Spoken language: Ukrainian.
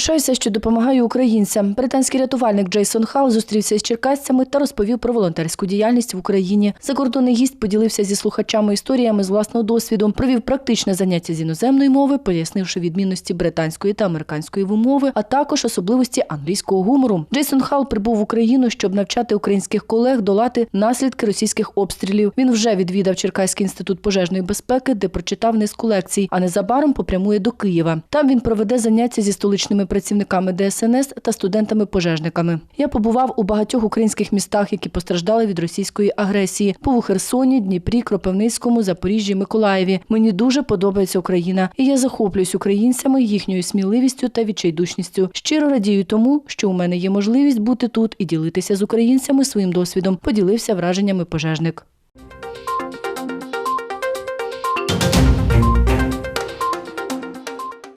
Пишаюся, що допомагаю українцям. Британський рятувальник Джейсон Хал зустрівся із черкасцями та розповів про волонтерську діяльність в Україні. Закордонний гість поділився зі слухачами історіями з власного досвіду, провів практичне заняття з іноземної мови, пояснивши відмінності британської та американської вимови, а також особливості англійського гумору. Джейсон Хал прибув в Україну, щоб навчати українських колег долати наслідки російських обстрілів. Він вже відвідав Черкаський інститут пожежної безпеки, де прочитав низку лекцій, а незабаром попрямує до Києва. Там він проведе заняття зі столичними працівниками ДСНС та студентами-пожежниками. Я побував у багатьох українських містах, які постраждали від російської агресії. Був Херсоні, Дніпрі, Кропивницькому, Запоріжжі, Миколаєві. Мені дуже подобається Україна, і я захоплююсь українцями, їхньою сміливістю та відчайдушністю. Щиро радію тому, що у мене є можливість бути тут і ділитися з українцями своїм досвідом. Поділився враженнями пожежник.